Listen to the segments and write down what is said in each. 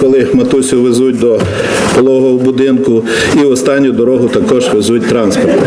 Коли матусю везуть до пологового будинку, і останню дорогу також везуть транспортом.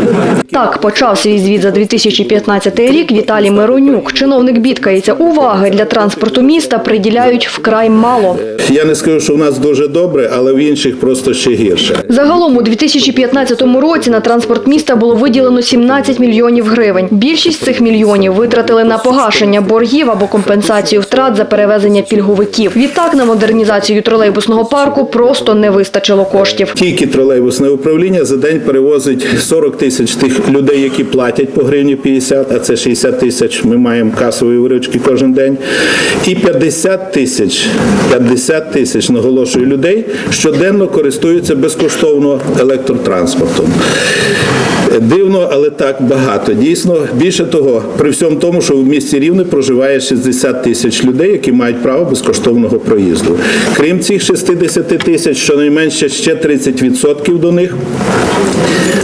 Так почав свій звіт за 2015 рік Віталій Миронюк. Чиновник бідкається. Уваги для транспорту міста приділяють вкрай мало. Я не скажу, що в нас дуже добре, але в інших просто ще гірше. Загалом у 2015 році на транспорт міста було виділено 17 мільйонів гривень. Більшість цих мільйонів витратили на погашення боргів або компенсацію втрат за перевезення пільговиків. Відтак на модернізацію тролейбусного парку просто не вистачило коштів. Тільки тролейбусне управління за день перевозить 40 тисяч тих людей, які платять по гривні 50, а це 60 тисяч. Ми маємо касові виручки кожен день. І 50 тисяч, 50 тисяч, наголошую, людей щоденно користуються безкоштовно електротранспортом. Дивно, але так багато. Дійсно, більше того, при всьому тому, що в місті Рівне проживає 60 тисяч людей, які мають право безкоштовного проїзду. Крім цих 60 тисяч, щонайменше ще 30% до них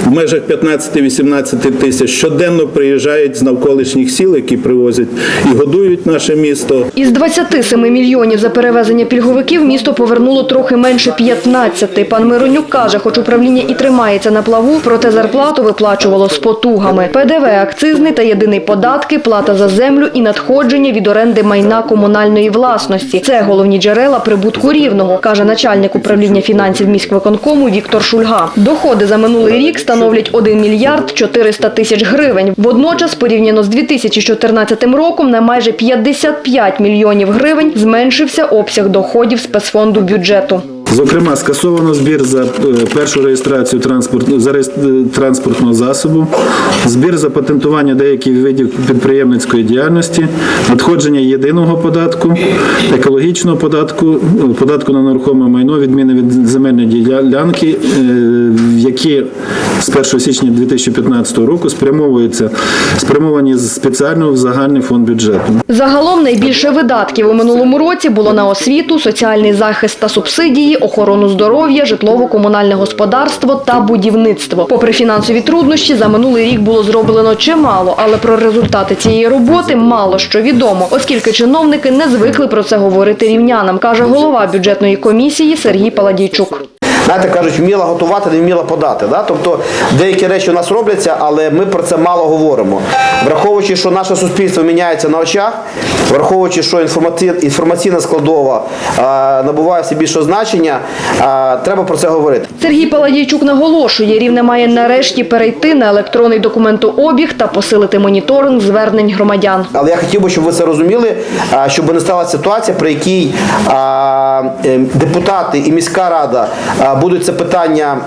в межах 15-18 тисяч щоденно приїжджають з навколишніх сіл, які привозять і годують наше місто. Із 27 мільйонів за перевезення пільговиків місто повернуло трохи менше 15. Пан Миронюк каже, хоч управління і тримається на плаву, проте зарплату виплачувало з потугами. ПДВ, акцизний та єдиний податки, плата за землю і надходження від оренди майна комунальної власності. Це головні джерела прибутку рівного, каже начальник управління фінансів міськвиконкому Віктор Шульга. Доходи за минулий рік становлять 1 мільярд 400 тисяч гривень. Водночас, порівняно з 2014 роком, на майже 55 мільйонів гривень зменшився обсяг доходів спецфонду бюджету. Зокрема, скасовано збір за е, першу реєстрацію за реєс- е, транспортного засобу, збір за патентування деяких видів підприємницької діяльності, надходження єдиного податку, екологічного податку, ну, податку на нерухоме майно, відміни від земельної ділянки, е, які з 1 січня 2015 року спрямовуються спрямовані з спеціально в загальний фонд бюджету. Загалом найбільше видатків у минулому році було на освіту, соціальний захист та субсидії, охорону здоров'я, житлово-комунальне господарство та будівництво. Попри фінансові труднощі, за минулий рік було зроблено чимало, але про результати цієї роботи мало що відомо, оскільки чиновники не звикли про це говорити рівнянам, каже голова бюджетної комісії Сергій Паладійчук. Знаєте, кажуть, вміла готувати, не вміла подати. Да? Тобто деякі речі у нас робляться, але ми про це мало говоримо. Враховуючи, що наше суспільство міняється на очах, враховуючи, що інформаційна складова набуває все більшого значення, треба про це говорити. Сергій Паладійчук наголошує, рівне має нарешті перейти на електронний документообіг та посилити моніторинг звернень громадян. Але я хотів би, щоб ви це розуміли, а, щоб не сталася ситуація, при якій а, е, депутати і міська рада а, будуть це питання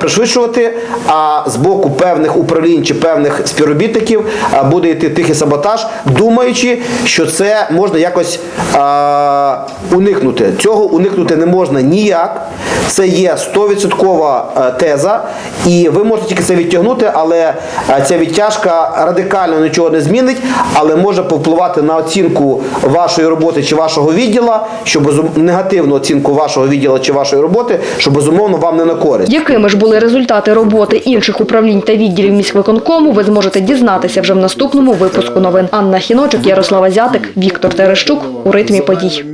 пришвидшувати, а з боку певних управлінь чи певних співробітників буде йти тихий саботаж, думаючи, що це можна якось а, уникнути. Цього уникнути не можна ніяк. Це є 100% е, теза, і ви можете тільки це відтягнути, але е, ця відтяжка радикально нічого не змінить, але може повпливати на оцінку вашої роботи чи вашого відділа, що безум... негативну оцінку вашого відділу чи вашої роботи, що безумовно вам не на користь. Якими ж були результати роботи інших управлінь та відділів міськвиконкому, ви зможете дізнатися вже в наступному випуску новин. Анна Хіночик, Ярослава Зятик, Віктор Терещук у ритмі подій.